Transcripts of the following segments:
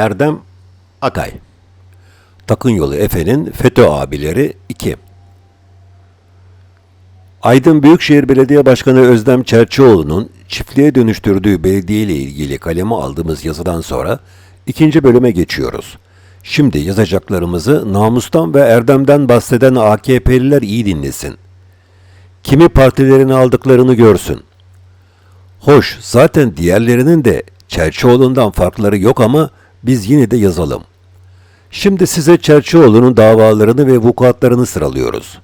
Erdem Akay Takın Yolu Efe'nin FETÖ abileri 2 Aydın Büyükşehir Belediye Başkanı Özlem Çerçioğlu'nun çiftliğe dönüştürdüğü belediye ile ilgili kaleme aldığımız yazıdan sonra ikinci bölüme geçiyoruz. Şimdi yazacaklarımızı namustan ve erdemden bahseden AKP'liler iyi dinlesin. Kimi partilerini aldıklarını görsün. Hoş, zaten diğerlerinin de Çerçioğlu'ndan farkları yok ama biz yine de yazalım. Şimdi size Çerçioğlu'nun davalarını ve vukuatlarını sıralıyoruz.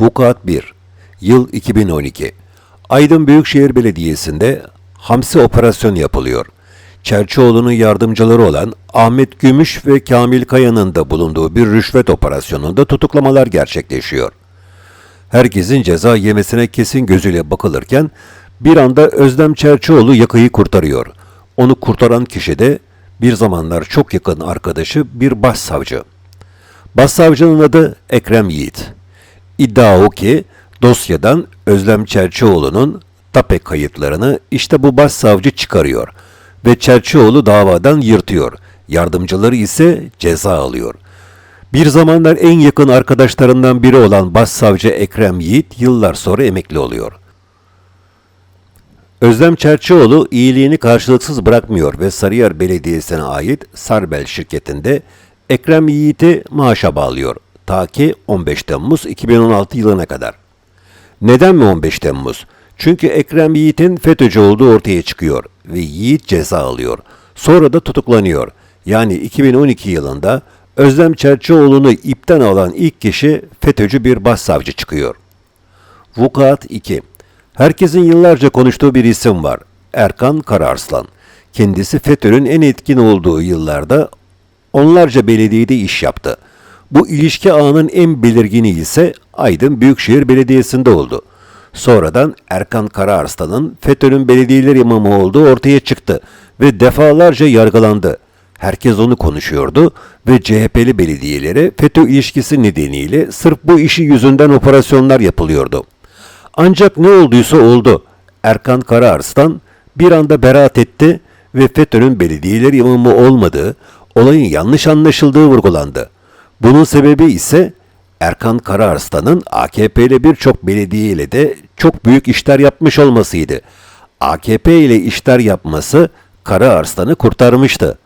Vukuat 1. Yıl 2012. Aydın Büyükşehir Belediyesi'nde hamsi operasyon yapılıyor. Çerçioğlu'nun yardımcıları olan Ahmet Gümüş ve Kamil Kaya'nın da bulunduğu bir rüşvet operasyonunda tutuklamalar gerçekleşiyor. Herkesin ceza yemesine kesin gözüyle bakılırken bir anda Özlem Çerçioğlu yakayı kurtarıyor. Onu kurtaran kişi de bir zamanlar çok yakın arkadaşı bir başsavcı. Başsavcının adı Ekrem Yiğit. İddia o ki dosyadan Özlem Çerçioğlu'nun tape kayıtlarını işte bu başsavcı çıkarıyor ve Çerçioğlu davadan yırtıyor. Yardımcıları ise ceza alıyor. Bir zamanlar en yakın arkadaşlarından biri olan başsavcı Ekrem Yiğit yıllar sonra emekli oluyor. Özlem Çerçioğlu iyiliğini karşılıksız bırakmıyor ve Sarıyer Belediyesi'ne ait Sarbel şirketinde Ekrem Yiğit'i maaşa bağlıyor. Ta ki 15 Temmuz 2016 yılına kadar. Neden mi 15 Temmuz? Çünkü Ekrem Yiğit'in FETÖ'cü olduğu ortaya çıkıyor ve Yiğit ceza alıyor. Sonra da tutuklanıyor. Yani 2012 yılında Özlem Çerçioğlu'nu ipten alan ilk kişi FETÖ'cü bir başsavcı çıkıyor. Vukuat 2. Herkesin yıllarca konuştuğu bir isim var. Erkan Kararslan. Kendisi FETÖ'nün en etkin olduğu yıllarda onlarca belediyede iş yaptı. Bu ilişki ağının en belirgini ise Aydın Büyükşehir Belediyesi'nde oldu. Sonradan Erkan Karaarslan'ın FETÖ'nün belediyeler imamı olduğu ortaya çıktı ve defalarca yargılandı. Herkes onu konuşuyordu ve CHP'li belediyelere FETÖ ilişkisi nedeniyle sırf bu işi yüzünden operasyonlar yapılıyordu. Ancak ne olduysa oldu. Erkan Karaarslan bir anda beraat etti ve FETÖ'nün belediyeler imamı olmadığı, olayın yanlış anlaşıldığı vurgulandı. Bunun sebebi ise Erkan Karaarslan'ın AKP ile birçok belediye ile de çok büyük işler yapmış olmasıydı. AKP ile işler yapması Karaarslan'ı kurtarmıştı.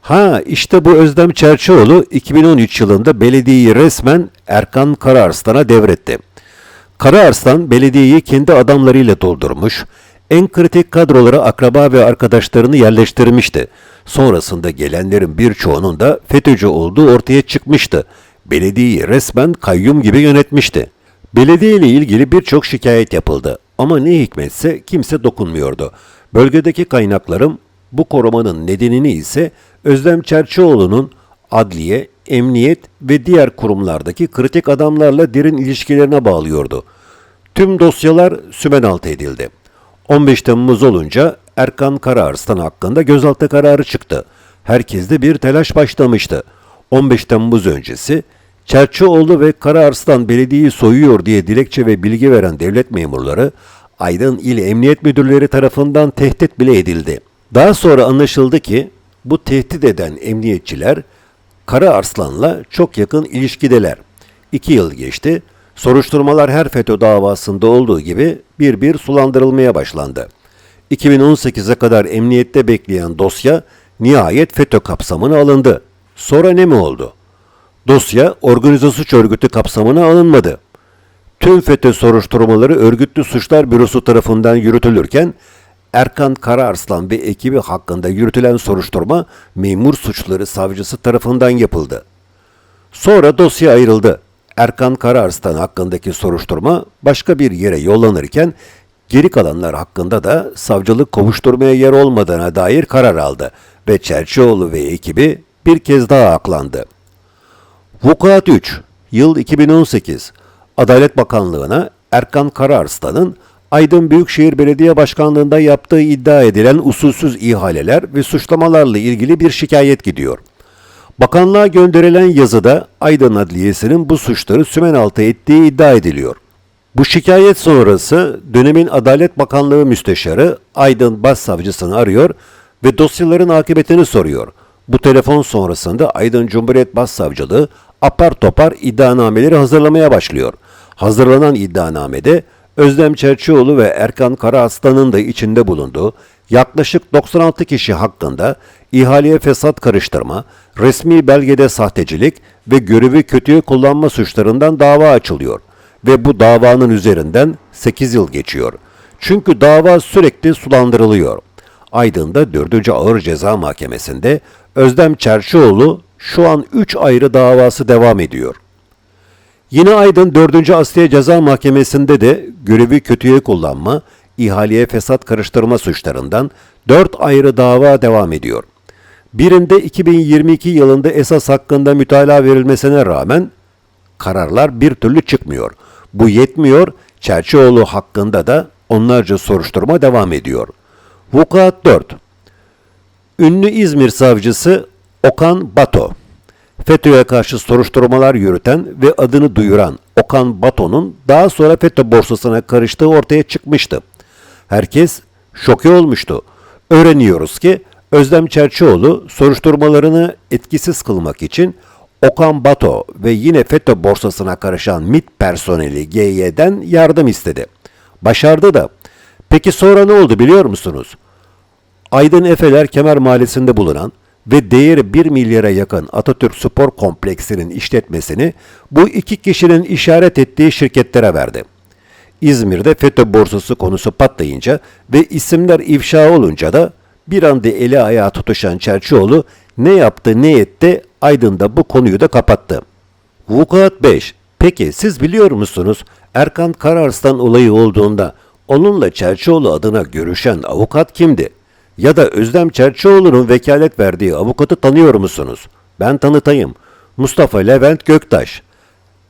Ha işte bu Özlem Çerçioğlu 2013 yılında belediyeyi resmen Erkan Karaarslan'a devretti. Karaarslan belediyeyi kendi adamlarıyla doldurmuş, en kritik kadrolara akraba ve arkadaşlarını yerleştirmişti. Sonrasında gelenlerin birçoğunun da FETÖ'cü olduğu ortaya çıkmıştı. Belediyeyi resmen kayyum gibi yönetmişti. Belediye ile ilgili birçok şikayet yapıldı ama ne hikmetse kimse dokunmuyordu. Bölgedeki kaynaklarım bu korumanın nedenini ise Özlem Çerçioğlu'nun adliye, emniyet ve diğer kurumlardaki kritik adamlarla derin ilişkilerine bağlıyordu. Tüm dosyalar sümenaltı edildi. 15 Temmuz olunca Erkan Karaarslan hakkında gözaltı kararı çıktı. Herkeste bir telaş başlamıştı. 15 Temmuz öncesi Çerçioğlu ve Karaarslan belediyeyi soyuyor diye dilekçe ve bilgi veren devlet memurları Aydın İl Emniyet Müdürleri tarafından tehdit bile edildi. Daha sonra anlaşıldı ki bu tehdit eden emniyetçiler Kara Arslan'la çok yakın ilişkideler. İki yıl geçti. Soruşturmalar her FETÖ davasında olduğu gibi bir bir sulandırılmaya başlandı. 2018'e kadar emniyette bekleyen dosya nihayet FETÖ kapsamına alındı. Sonra ne mi oldu? Dosya organize suç örgütü kapsamına alınmadı. Tüm FETÖ soruşturmaları Örgütlü Suçlar Bürosu tarafından yürütülürken Erkan Karaarslan ve ekibi hakkında yürütülen soruşturma memur suçları savcısı tarafından yapıldı. Sonra dosya ayrıldı. Erkan Karaarslan hakkındaki soruşturma başka bir yere yollanırken geri kalanlar hakkında da savcılık kovuşturmaya yer olmadığına dair karar aldı ve Çerçioğlu ve ekibi bir kez daha aklandı. Vukuat 3, yıl 2018, Adalet Bakanlığı'na Erkan Karaarslan'ın Aydın Büyükşehir Belediye Başkanlığı'nda yaptığı iddia edilen usulsüz ihaleler ve suçlamalarla ilgili bir şikayet gidiyor. Bakanlığa gönderilen yazıda Aydın Adliyesi'nin bu suçları sümenaltı ettiği iddia ediliyor. Bu şikayet sonrası dönemin Adalet Bakanlığı Müsteşarı Aydın Başsavcısını arıyor ve dosyaların akıbetini soruyor. Bu telefon sonrasında Aydın Cumhuriyet Başsavcılığı apar topar iddianameleri hazırlamaya başlıyor. Hazırlanan iddianamede Özlem Çerçioğlu ve Erkan Karaaslan'ın da içinde bulunduğu yaklaşık 96 kişi hakkında ihaleye fesat karıştırma, resmi belgede sahtecilik ve görevi kötüye kullanma suçlarından dava açılıyor ve bu davanın üzerinden 8 yıl geçiyor. Çünkü dava sürekli sulandırılıyor. Aydın'da 4. Ağır Ceza Mahkemesi'nde Özlem Çerçioğlu şu an 3 ayrı davası devam ediyor. Yine Aydın 4. Asliye Ceza Mahkemesi'nde de görevi kötüye kullanma, ihaleye fesat karıştırma suçlarından 4 ayrı dava devam ediyor. Birinde 2022 yılında esas hakkında mütalaa verilmesine rağmen kararlar bir türlü çıkmıyor. Bu yetmiyor, Çerçioğlu hakkında da onlarca soruşturma devam ediyor. Vukuat 4 Ünlü İzmir savcısı Okan Bato FETÖ'ye karşı soruşturmalar yürüten ve adını duyuran Okan Bato'nun daha sonra FETÖ borsasına karıştığı ortaya çıkmıştı. Herkes şoke olmuştu. Öğreniyoruz ki Özlem Çerçioğlu soruşturmalarını etkisiz kılmak için Okan Bato ve yine FETÖ borsasına karışan MİT personeli GY'den yardım istedi. Başardı da. Peki sonra ne oldu biliyor musunuz? Aydın Efeler Kemer Mahallesi'nde bulunan ve değeri 1 milyara yakın Atatürk Spor Kompleksinin işletmesini bu iki kişinin işaret ettiği şirketlere verdi. İzmir'de FETÖ borsası konusu patlayınca ve isimler ifşa olunca da bir anda eli ayağı tutuşan Çerçioğlu ne yaptı ne etti Aydın'da bu konuyu da kapattı. Vukuat 5. Peki siz biliyor musunuz Erkan Kararslan olayı olduğunda onunla Çerçioğlu adına görüşen avukat kimdi? Ya da Özlem Çerçioğlu'nun vekalet verdiği avukatı tanıyor musunuz? Ben tanıtayım. Mustafa Levent Göktaş.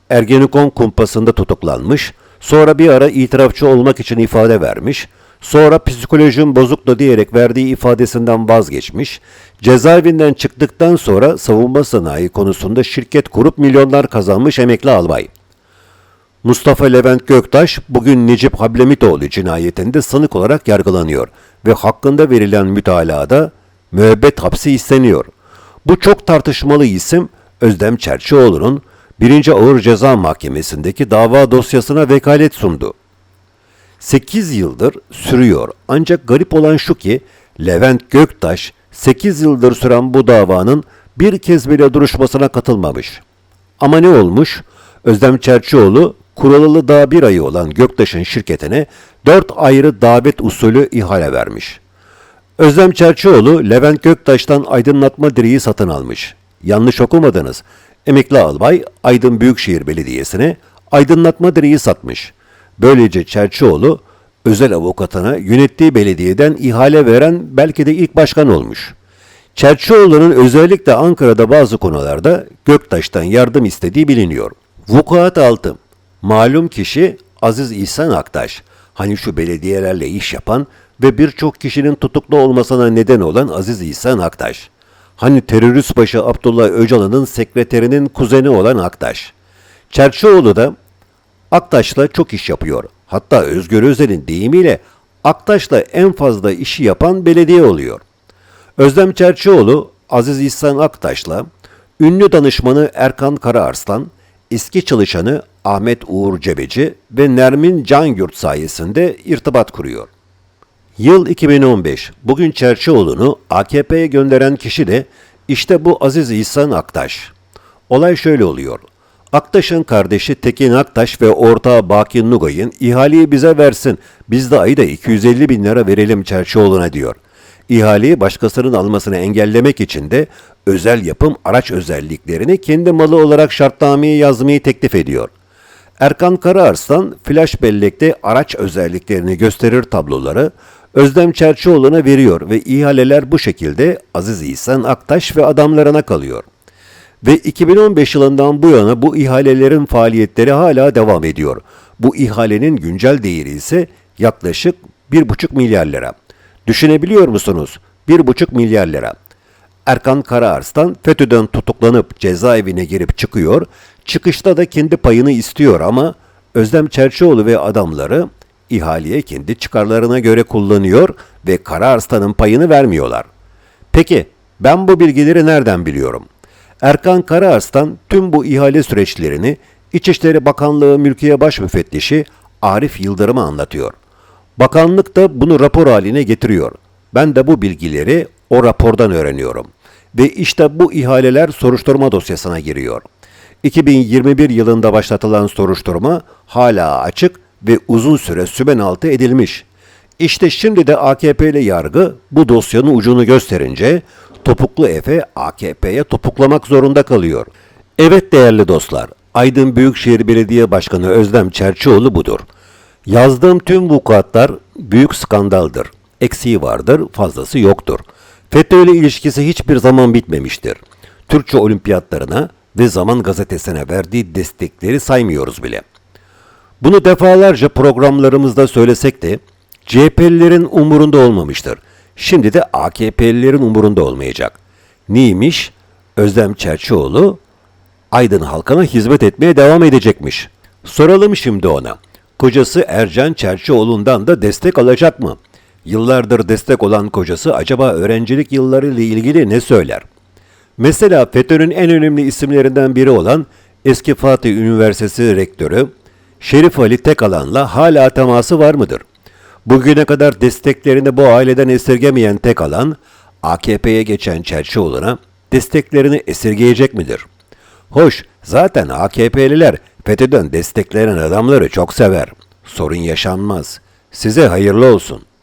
Ergenekon kumpasında tutuklanmış, sonra bir ara itirafçı olmak için ifade vermiş, sonra psikolojim bozuktu diyerek verdiği ifadesinden vazgeçmiş, cezaevinden çıktıktan sonra savunma sanayi konusunda şirket kurup milyonlar kazanmış emekli albay. Mustafa Levent Göktaş bugün Necip Hablemitoğlu cinayetinde sanık olarak yargılanıyor ve hakkında verilen mütalada müebbet hapsi isteniyor. Bu çok tartışmalı isim Özlem Çerçioğlu'nun 1. Ağır Ceza Mahkemesi'ndeki dava dosyasına vekalet sundu. 8 yıldır sürüyor ancak garip olan şu ki Levent Göktaş 8 yıldır süren bu davanın bir kez bile duruşmasına katılmamış. Ama ne olmuş? Özlem Çerçioğlu kuralı daha bir ayı olan Göktaş'ın şirketine 4 ayrı davet usulü ihale vermiş. Özlem Çerçioğlu Levent Göktaş'tan aydınlatma direği satın almış. Yanlış okumadınız. Emekli albay Aydın Büyükşehir Belediyesi'ne aydınlatma direği satmış. Böylece Çerçioğlu özel avukatına yönettiği belediyeden ihale veren belki de ilk başkan olmuş. Çerçioğlu'nun özellikle Ankara'da bazı konularda Göktaş'tan yardım istediği biliniyor. Vukuat 6. Malum kişi Aziz İhsan Aktaş. Hani şu belediyelerle iş yapan ve birçok kişinin tutuklu olmasına neden olan Aziz İhsan Aktaş. Hani terörist başı Abdullah Öcalan'ın sekreterinin kuzeni olan Aktaş. Çerçioğlu da Aktaş'la çok iş yapıyor. Hatta Özgür Özel'in deyimiyle Aktaş'la en fazla işi yapan belediye oluyor. Özlem Çerçioğlu, Aziz İhsan Aktaş'la, ünlü danışmanı Erkan Karaarslan, eski çalışanı Ahmet Uğur Cebeci ve Nermin Canyurt sayesinde irtibat kuruyor. Yıl 2015. Bugün Çerçioğlu'nu AKP'ye gönderen kişi de işte bu Aziz İhsan Aktaş. Olay şöyle oluyor. Aktaş'ın kardeşi Tekin Aktaş ve ortağı Baki Nugay'ın ihaleyi bize versin, biz de ayda 250 bin lira verelim Çerçioğlu'na diyor. İhaleyi başkasının almasını engellemek için de özel yapım araç özelliklerini kendi malı olarak şartnameye yazmayı teklif ediyor. Erkan Karaarslan flash bellekte araç özelliklerini gösterir tabloları Özlem Çerçioğlu'na veriyor ve ihaleler bu şekilde Aziz İhsan Aktaş ve adamlarına kalıyor. Ve 2015 yılından bu yana bu ihalelerin faaliyetleri hala devam ediyor. Bu ihalenin güncel değeri ise yaklaşık 1,5 milyar lira. Düşünebiliyor musunuz? 1,5 milyar lira. Erkan Karaarslan FETÖ'den tutuklanıp cezaevine girip çıkıyor. Çıkışta da kendi payını istiyor ama Özlem Çerçioğlu ve adamları ihaleye kendi çıkarlarına göre kullanıyor ve Karaarslan'ın payını vermiyorlar. Peki Ben bu bilgileri nereden biliyorum? Erkan Karaarslan tüm bu ihale süreçlerini İçişleri Bakanlığı Mülkiye Baş Müfettişi Arif Yıldırım'a anlatıyor. Bakanlık da bunu rapor haline getiriyor. Ben de bu bilgileri o rapordan öğreniyorum. Ve işte bu ihaleler soruşturma dosyasına giriyor. 2021 yılında başlatılan soruşturma hala açık ve uzun süre sümen altı edilmiş. İşte şimdi de AKP'li yargı bu dosyanın ucunu gösterince topuklu Efe AKP'ye topuklamak zorunda kalıyor. Evet değerli dostlar, Aydın Büyükşehir Belediye Başkanı Özlem Çerçioğlu budur. Yazdığım tüm vukuatlar büyük skandaldır. Eksiği vardır, fazlası yoktur. FETÖ ile ilişkisi hiçbir zaman bitmemiştir. Türkçe olimpiyatlarına ve Zaman gazetesine verdiği destekleri saymıyoruz bile. Bunu defalarca programlarımızda söylesek de CHP'lilerin umurunda olmamıştır. Şimdi de AKP'lilerin umurunda olmayacak. Neymiş? Özlem Çerçioğlu Aydın halkına hizmet etmeye devam edecekmiş. Soralım şimdi ona. Kocası Ercan Çerçioğlu'ndan da destek alacak mı? Yıllardır destek olan kocası acaba öğrencilik yılları ile ilgili ne söyler? Mesela FETÖ'nün en önemli isimlerinden biri olan eski Fatih Üniversitesi rektörü Şerif Ali Tekalan'la hala teması var mıdır? Bugüne kadar desteklerini bu aileden esirgemeyen Tekalan, AKP'ye geçen Çerçioğlu'na desteklerini esirgeyecek midir? Hoş, zaten AKP'liler FETÖ'den desteklenen adamları çok sever. Sorun yaşanmaz. Size hayırlı olsun.''